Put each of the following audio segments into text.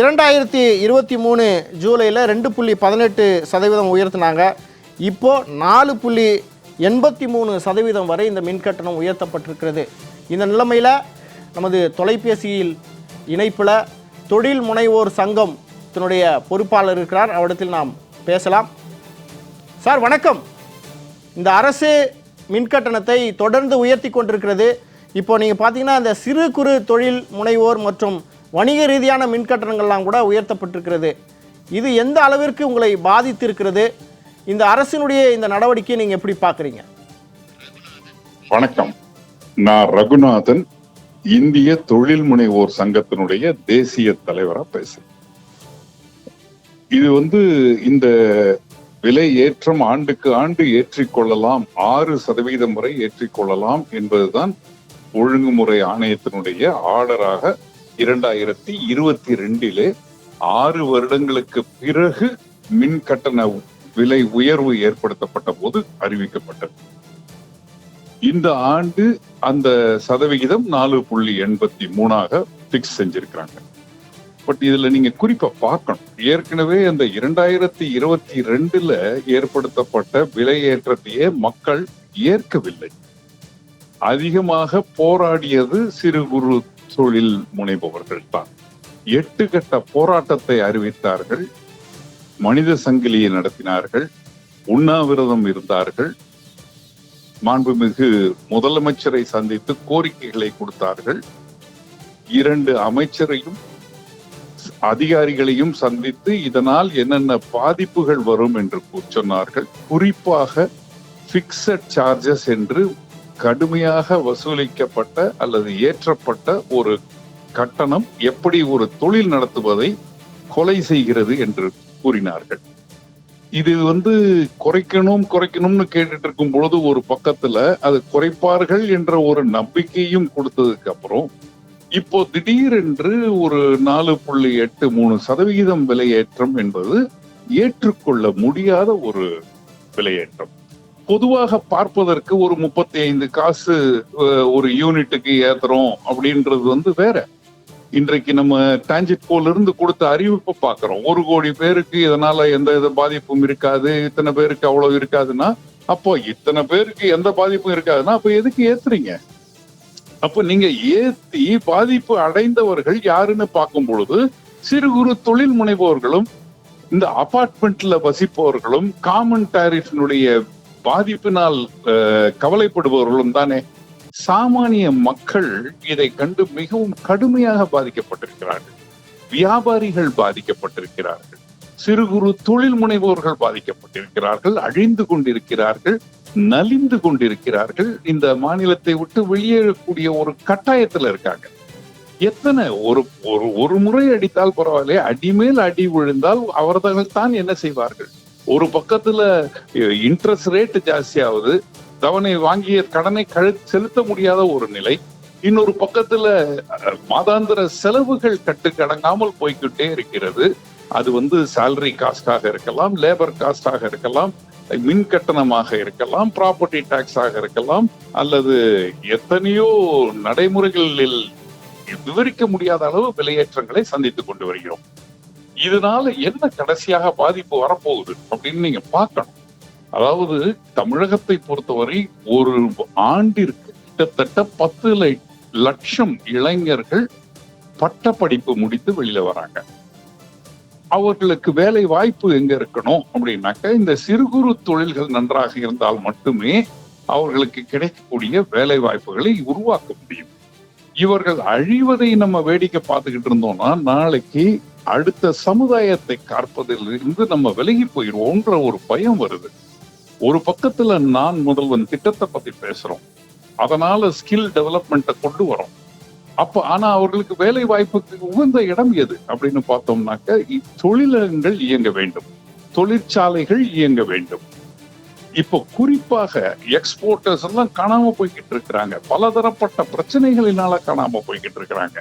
இரண்டாயிரத்தி இருபத்தி மூணு ஜூலையில் ரெண்டு புள்ளி பதினெட்டு சதவீதம் உயர்த்தினாங்க. இப்போது நாலு புள்ளி எண்பத்தி மூணு சதவீதம் வரை இந்த மின் கட்டணம் உயர்த்தப்பட்டிருக்கிறது. இந்த நிலைமையில் நமது தொலைபேசியில் இணைப்பில் தொழில் முனைவோர் சங்கம் தன்னுடைய பொறுப்பாளர் இருக்கிறார். அவரிடத்தில் நாம் பேசலாம். சார் வணக்கம். இந்த அரசு மின் கட்டணத்தை தொடர்ந்து உயர்த்தி கொண்டிருக்கிறது. இப்போ நீங்கள் பார்த்தீங்கன்னா இந்த சிறு குறு தொழில் முனைவோர் மற்றும் வணிக ரீதியான மின் கட்டணங்கள்லாம் கூட உயர்த்தப்பட்டிருக்கிறது. இது எந்த அளவிற்கு உங்களை பாதித்திருக்கிறது? இந்த அரசினுடைய இந்த நடவடிக்கையை நீங்கள் எப்படி பார்க்குறீங்க? வணக்கம். நான் ரகுநாதன் இந்திய தொழில் முனைவோர் சங்கத்தினுடைய தேசிய தலைவராக பேசுறேன். இது வந்து இந்த விலை ஏற்றம் ஆண்டுக்கு ஆண்டு ஏற்றிக்கொள்ளலாம் ஆறு சதவீதம் வரை ஏற்றிக்கொள்ளலாம் என்பதுதான் ஒழுங்குமுறை ஆணையத்தினுடைய ஆர்டராக இரண்டாயிரத்தி இருபத்தி ரெண்டிலே ஆறு வருடங்களுக்கு பிறகு மின் கட்டண விலை உயர்வு ஏற்படுத்தப்பட்ட போது அறிவிக்கப்பட்டது. இந்த ஆண்டு அந்த சதவிகிதம் நாலு புள்ளி எண்பத்தி மூணாக பிக்ஸ் செஞ்சிருக்கிறாங்க. பட் இதுல நீங்க குறிப்பா பார்க்கணும். ஏற்கனவே அந்த இரண்டாயிரத்தி இருபத்தி ரெண்டுல ஏற்படுத்தப்பட்ட விலை ஏற்றத்தையே மக்கள் ஏற்கவில்லை. அதிகமாக போராடியது சிறு குறு தொழில் முனைபவர்கள் தான். எட்டு கட்ட போராட்டத்தை அறிவித்தார்கள். மனித சங்கிலியை நடத்தினார்கள். உண்ணாவிரதம் இருந்தார்கள். மாண்புமிகு முதலமைச்சரை சந்தித்து கோரிக்கைகளை கொடுத்தார்கள். இரண்டு அமைச்சரையும் அதிகாரிகளையும் சந்தித்து இதனால் என்னென்ன பாதிப்புகள் வரும் என்று சொன்னார்கள். குறிப்பாக பிக்சட் சார்ஜஸ் என்று கடுமையாக வசூலிக்கப்பட்ட அல்லது ஏற்றப்பட்ட ஒரு கட்டணம் எப்படி ஒரு தொழில் நடத்துவதை கொலை செய்கிறது என்று கூறினார்கள். இது வந்து குறைக்கணும் குறைக்கணும்னு கேட்டுட்டு இருக்கும் பொழுது ஒரு பக்கத்துல அது குறைப்பார்கள் என்ற ஒரு நம்பிக்கையும் கொடுத்ததுக்கு அப்புறம் இப்போ திடீரென்று ஒரு நாலு புள்ளி எட்டு மூணு சதவிகிதம் விலையேற்றம் என்பது ஏற்றுக்கொள்ள முடியாத ஒரு விலையேற்றம். பொதுவாக பார்ப்பதற்கு ஒரு முப்பத்தி ஐந்து காசு ஒரு யூனிட்டுக்கு ஏத்துறோம் அப்படின்றது வந்து வேற. இன்றைக்கு நம்ம டான்ஜிட் போல இருந்து கொடுத்த அறிவிப்பை பார்க்கிறோம். ஒரு கோடி பேருக்கு இதனால எந்த வித பாதிப்பும் இருக்காது. இத்தனை பேருக்கு அவ்வளவு இருக்காதுன்னா அப்போ இத்தனை பேருக்கு எந்த பாதிப்பும் இருக்காதுன்னா அப்ப எதுக்கு ஏத்துறீங்க? அப்ப நீங்க ஏத்தி பாதிப்பு அடைந்தவர்கள் யாருன்னு பார்க்கும் பொழுது சிறு குறு தொழில் முனைவோர்களும் இந்த அபார்ட்மெண்ட்ல வசிப்பவர்களும் காமன் டாரிஃபினுடைய பாதிப்பினால் கவலைப்படுபவர்களும் தானே. சாமானிய மக்கள் இதை கண்டு மிகவும் கடுமையாக பாதிக்கப்பட்டிருக்கிறார்கள். வியாபாரிகள் பாதிக்கப்பட்டிருக்கிறார்கள். சிறு குறு தொழில் முனைவோர்கள் பாதிக்கப்பட்டிருக்கிறார்கள். அழிந்து கொண்டிருக்கிறார்கள். நலிந்து கொண்டிருக்கிறார்கள். இந்த மாநிலத்தை விட்டு வெளியேறக்கூடிய ஒரு கட்டாயத்துல இருக்காங்க. எத்தனை? ஒரு ஒரு ஒரு முறை அடித்தால் பரவாயில்ல அடிமேல் அடி விழுந்தால் அவர்கள் தான் என்ன செய்வார்கள்? ஒரு பக்கத்துல இன்ட்ரெஸ்ட் ரேட் ஜாஸ்தியாகுது தவணை வாங்கிய கடனை கழு செலுத்த முடியாத ஒரு நிலை. இன்னொரு பக்கத்துல மாதாந்திர செலவுகள் கட்டுக்கடங்காமல் போய்கிட்டே இருக்கிறது. அது வந்து சேலரி காஸ்டாக இருக்கலாம் லேபர் காஸ்டாக இருக்கலாம் மின் கட்டணமாக இருக்கலாம் ப்ராப்பர்ட்டி டாக்ஸாக ஆக இருக்கலாம் அல்லது எத்தனையோ நடைமுறைகளில் விவரிக்க முடியாத அளவு விலையேற்றங்களை சந்தித்துக் கொண்டு வருகிறோம். இதனால என்ன கடைசியாக பாதிப்பு வரப்போகுது அப்படின்னு நீங்க பார்க்கணும். அதாவது தமிழகத்தை பொறுத்தவரை ஒரு ஆண்டிற்கு கிட்டத்தட்ட பத்து லட்சம் இளைஞர்கள் பட்ட படிப்பு முடித்து வெளியில வராங்க. அவர்களுக்கு வேலை வாய்ப்பு எங்க இருக்கணும் அப்படின்னாக்க இந்த சிறு குறு தொழில்கள் நன்றாக இருந்தால் மட்டுமே அவர்களுக்கு கிடைக்கக்கூடிய வேலை வாய்ப்புகளை உருவாக்க முடியும். இவர்கள் அழிவதை நம்ம வேடிக்கை பார்த்துக்கிட்டு இருந்தோம்னா நாளைக்கு அடுத்த சமுதாயத்தை காற்பதில் இருந்து நம்ம விலகி போயிடுவோம்ன்ற ஒரு பயம் வருது. ஒரு பக்கத்துல நான் முதல்வன் திட்டத்தை பத்தி பேசுறோம். அதனால ஸ்கில் டெவலப்மெண்ட்டை கொண்டு வரோம். அப்ப ஆனா அவர்களுக்கு வேலை வாய்ப்புக்கு உகந்த இடம் எது அப்படின்னு பார்த்தோம்னாக்க தொழிலகங்கள் இயங்க வேண்டும். தொழிற்சாலைகள் இயங்க வேண்டும். இப்போ குறிப்பாக எக்ஸ்போர்ட்டர்ஸ் எல்லாம் காணாம போய்கிட்டு இருக்கிறாங்க. பலதரப்பட்ட பிரச்சனைகளினால காணாம போய்கிட்டு இருக்கிறாங்க.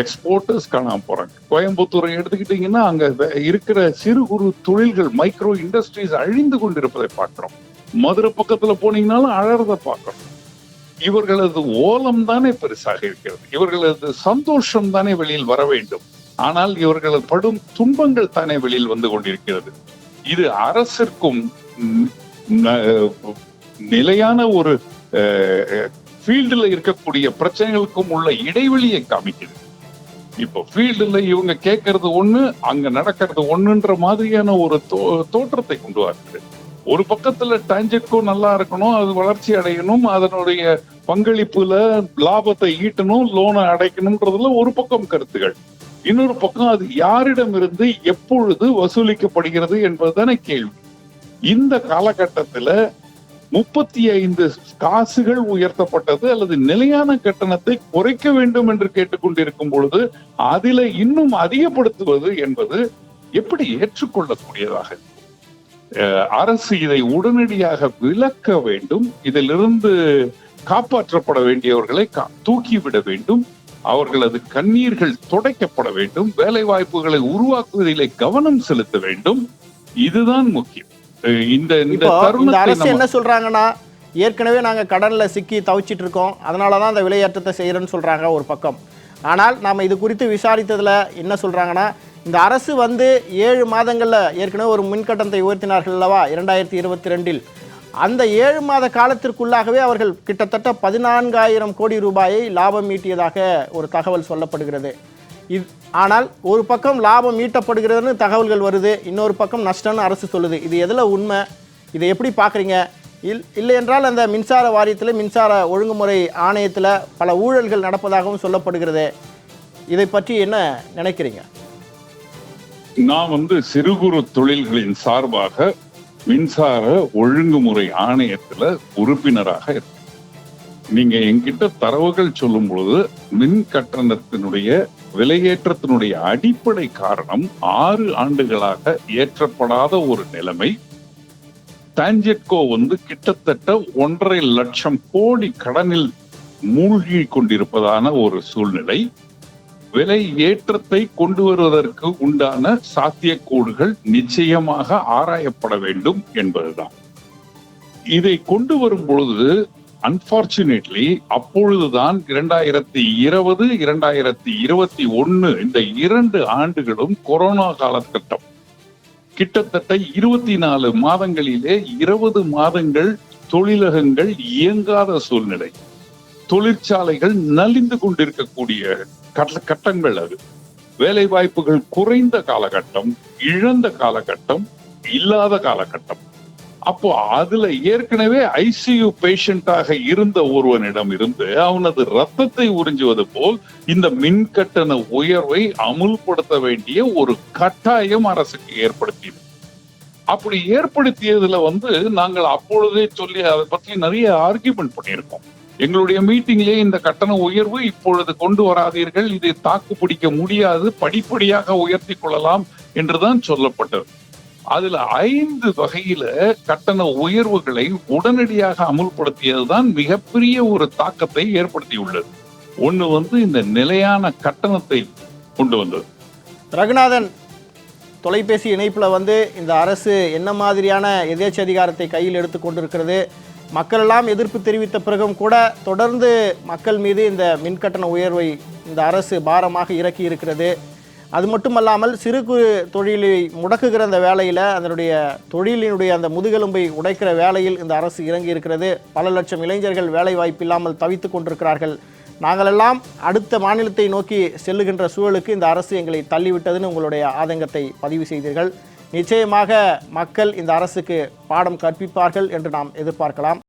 எக்ஸ்போர்ட்டர்ஸ் காணாம போறாங்க. கோயம்புத்தூரை எடுத்துக்கிட்டீங்கன்னா அங்க இருக்கிற சிறு குறு தொழில்கள் மைக்ரோ இண்டஸ்ட்ரீஸ் அழிந்து கொண்டிருப்பதை பார்க்கிறோம். மதுரை பக்கத்துல போனீங்கன்னாலும் அழறத பார்க்கிறோம். இவர்களது ஓலம் தானே பெருசாக இருக்கிறது. இவர்களது சந்தோஷம் தானே வெளியில் வர வேண்டும். ஆனால் இவர்களது படும் துன்பங்கள் தானே வெளியில் வந்து கொண்டிருக்கிறது. இது அரசிற்கும் நிலையான ஒரு ஃபீல்டுல இருக்கக்கூடிய பிரச்சனைகளுக்கும் உள்ள இடைவெளியை காமிக்கிறது. இப்போ ஃபீல்டுல இவங்க கேட்கறது ஒண்ணு அங்க நடக்கிறது ஒண்ணுன்ற மாதிரியான ஒரு தோ- தோற்றத்தை கொண்டு வருது. ஒரு பக்கத்துல டான்ஜெட்கோ நல்லா இருக்கணும் அது வளர்ச்சி அடையணும் அதனுடைய பங்களிப்புல லாபத்தை ஈட்டணும் லோனை அடைக்கணும்ன்றதுல ஒரு பக்கம் கருத்துகள். இன்னொரு பக்கம் அது யாரிடமிருந்து எப்பொழுது வசூலிக்கப்படுகிறது என்பதுதானே கேள்வி. இந்த காலகட்டத்துல முப்பத்தி ஐந்து காசுகள் உயர்த்தப்பட்டது அல்லது நிலையான கட்டணத்தை குறைக்க வேண்டும் என்று கேட்டுக்கொண்டிருக்கும் பொழுது அதில இன்னும் அதிகப்படுத்துவது என்பது எப்படி ஏற்றுக்கொள்ளக்கூடியதாக அரசு இதை உடனடியாக விலக்க வேண்டும். இதிலிருந்து காப்பாற்றப்பட வேண்டியவர்களை கா- தூக்கிவிட வேண்டும். அவர்களது கண்ணீர்கள் துடைக்கப்பட வேண்டும். வேலை வாய்ப்புகளை உருவாக்குவதிலே கவனம் செலுத்த வேண்டும். இதுதான் முக்கியம். இந்த இந்த அரசு என்ன சொல்றாங்கன்னா ஏற்கனவே நாங்கள் கடனில் சிக்கி தவிச்சிட்டு இருக்கோம் அதனால தான் அந்த விலையேற்றத்தை செய்கிறேன்னு சொல்கிறாங்க ஒரு பக்கம். ஆனால் நாம் இது குறித்து விசாரித்ததில் என்ன சொல்கிறாங்கன்னா இந்த அரசு வந்து ஏழு மாதங்களில் ஏற்கனவே ஒரு மின்கட்டணத்தை உயர்த்தினார்கள் அல்லவா இரண்டாயிரத்தி இருபத்தி ரெண்டில். அந்த ஏழு மாத காலத்திற்குள்ளாகவே அவர்கள் கிட்டத்தட்ட பதினான்காயிரம் கோடி ரூபாயை லாபம் ஈட்டியதாக ஒரு தகவல் சொல்லப்படுகிறது. இது ஆனால் ஒரு பக்கம் லாபம் ஈட்டப்படுகிறதுன்னு தகவல்கள் வருது இன்னொரு பக்கம் நஷ்டம்னு அரசு சொல்லுது. இது எதில் உண்மை? இதை எப்படி பார்க்குறீங்க? இல் இல்லை என்றால் அந்த மின்சார வாரியத்தில் மின்சார ஒழுங்குமுறை ஆணையத்தில் பல ஊழல்கள் நடப்பதாகவும் சொல்லப்படுகிறது. இதை பற்றி என்ன நினைக்கிறீங்க? நான் வந்து சிறு குறு தொழில்களின் சார்பாக மின்சார ஒழுங்குமுறை ஆணையத்தில் உறுப்பினராக இருக்கேன். நீங்க என்கிட்ட தரவுகள் சொல்லும் பொழுது மின் கட்டணத்தினுடைய விலையேற்றத்தினுடைய அடிப்படை காரணம் ஆறு ஆண்டுகளாக ஏற்றப்படாத ஒரு நிலைமை. டான்ஜெட்கோ வந்து கிட்டத்தட்ட ஒன்றரை லட்சம் கோடி கடனில் மூழ்கி கொண்டிருப்பதான ஒரு சூழ்நிலை. விலை ஏற்றத்தை கொண்டு வருவதற்கு உண்டான சாத்தியக்கூறுகள் நிச்சயமாக ஆராயப்பட வேண்டும் என்பதுதான். இதை கொண்டு வரும் பொழுது அன்பார்ச்சுனேட்லி அப்பொழுதுதான் இரண்டாயிரத்தி இருபது இரண்டாயிரத்தி இருபத்தி ஒன்னு இந்த இரண்டு ஆண்டுகளும் கொரோனா காலகட்டம். கிட்டத்தட்ட இருபத்தி நாலு மாதங்களிலே இருபது மாதங்கள் தொழிலகங்கள் இயங்காத சூழ்நிலை. தொழிற்சாலைகள் நலிந்து கொண்டிருக்கக்கூடிய கட்ட- கட்டங்கள் அது. வேலை வாய்ப்புகள் குறைந்த காலகட்டம் இழந்த காலகட்டம் இல்லாத காலகட்டம். அப்போ அதுல ஏற்கனவே ஐசியு பேஷண்டாக இருந்த ஒருவனிடம் இருந்து அவனது ரத்தத்தை உறிஞ்சுவது போல் இந்த மின் கட்டண உயர்வை அமுல்படுத்த வேண்டிய ஒரு கட்டாயம் அரசுக்கு ஏற்படுத்தியது. அப்படி ஏற்படுத்தியதுல வந்து நாங்கள் அப்பொழுதே சொல்லி அதை பற்றி நிறைய ஆர்கியூமெண்ட் பண்ணியிருக்கோம். எங்களுடைய மீட்டிங்லேயே இந்த கட்டண உயர்வு இப்பொழுது கொண்டு வராதீர்கள் இதை தாக்கு பிடிக்க முடியாது படிப்படியாக உயர்த்தி கொள்ளலாம் என்றுதான் சொல்லப்பட்டது. அதுல ஐந்து வகையில கட்டண உயர்வுகளை உடனடியாக அமுல்படுத்தியதுதான் மிகப்பெரிய ஒரு தாக்கத்தை ஏற்படுத்தியுள்ளது. ஒண்ணு வந்து இந்த நிலையான கட்டணத்தை கொண்டு வந்தது. ரகுநாதன் தொலைபேசி இணைப்பில் வந்து இந்த அரசு என்ன மாதிரியான எதேச்ச அதிகாரத்தை கையில் எடுத்து கொண்டிருக்கிறது? மக்களெல்லாம் எதிர்ப்பு தெரிவித்த பிறகும் கூட தொடர்ந்து மக்கள் மீது இந்த மின்கட்டண உயர்வை இந்த அரசு பாரமாக இறக்கி இருக்கிறது அது மட்டுமல்லாமல் சிறு குறு தொழிலை முடக்குகிற அந்த வேலையில் அதனுடைய தொழிலினுடைய அந்த முதுகெலும்பை உடைக்கிற வேலையில் இந்த அரசு இறங்கி இருக்கிறது பல லட்சம் இளைஞர்கள் வேலை வாய்ப்பு இல்லாமல் தவித்துக் கொண்டிருக்கிறார்கள். நாங்களெல்லாம் அடுத்த மாநிலத்தை நோக்கி செல்லுகின்ற சூழலுக்கு இந்த அரசு எங்களை தள்ளிவிட்டதுன்னு உங்களுடைய ஆதங்கத்தை பதிவு செய்தீர்கள். நிச்சயமாக மக்கள் இந்த அரசுக்கு பாடம் கற்பிப்பார்கள் என்று நாம் எதிர்பார்க்கலாம்.